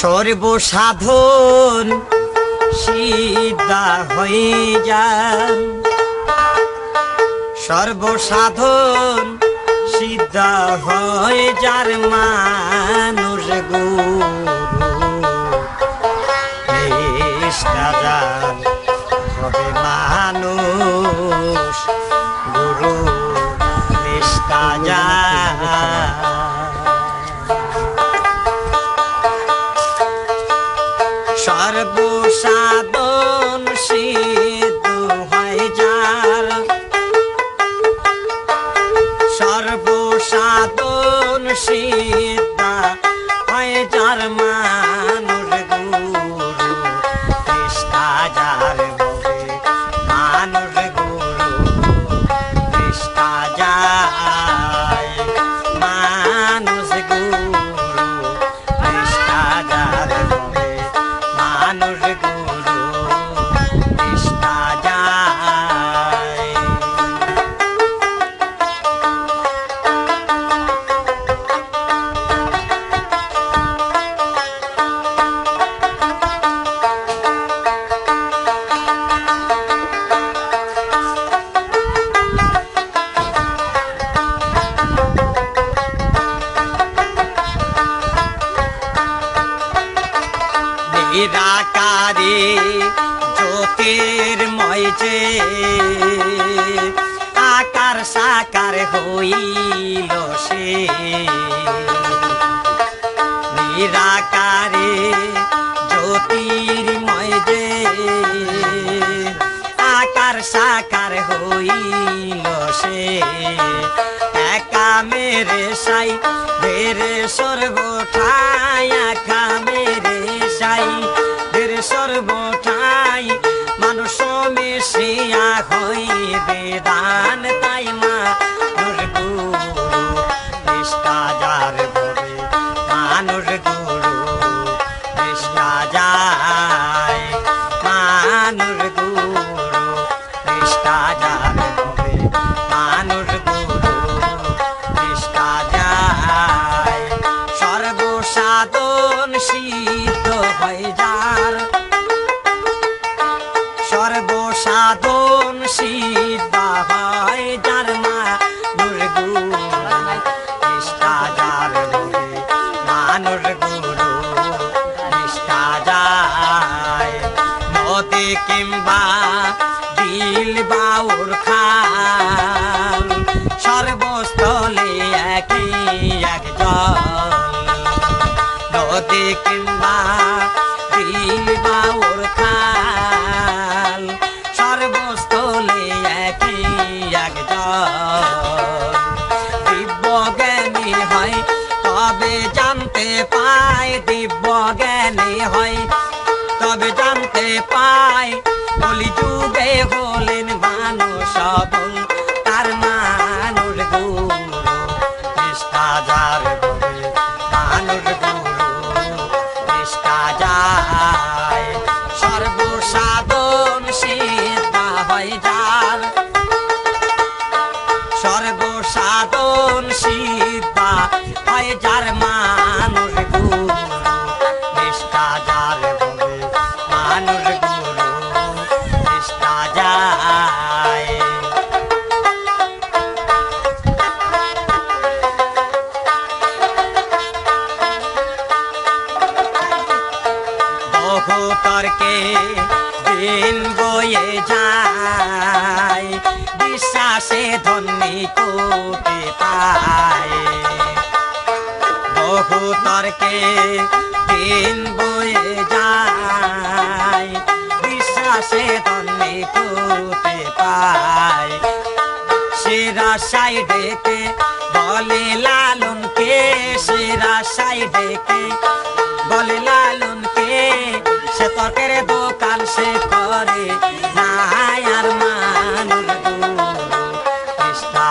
সর্বসাধন সিদ্ধা হয়ে যান। সর্বসাধন সিদ্ধা হয়ে যার মানুষ গুরু। সিদ্ধা হয় যার মানুষ গুরু নিষ্ঠা যার মানুষ গুরু নিষ্ঠা যায় মানুষ গুরু নিষ্ঠা যার মানুষ গুরু। নিরাকারে জ্যোতির্ময় যে আকার সাকার হইল সে। নিরাকারে জ্যোতির্ময় যে আকার সাকার হইল সে। একা মেরে সাই ধীরে সর্বঠাই একা মেরে। সাই বীর সর্বটাই মানুষ মিশিয়া হইবে দান তাই মা সিদ্ধা হয় যার মা গুরু, নিষ্ঠা যার যায়। নদী কিংবা দিল বাউর খান সর্বস্থলে একই এক জল নদী দিল বাউর জল দিব্য জ্ঞানী হয়, তবে জানতে পায় দিব্য জ্ঞানী হয়। তবে জানতে পায় কলি যুগে হলেন মানুষ তার মানুষ গুরু যার তর্কে দিন বয়ে যায়, বিশ্বাসে ধন্যী কোটে পায়। বহু তর্কে দিন বয়ে যায়, বিশ্বাসে ধন্যী কোটে পায়। সেরা সাইডেকে বলে লালনকে সেরা সাইডেকে বলে বসে করে না আর মানুষ। কৃষ্ণা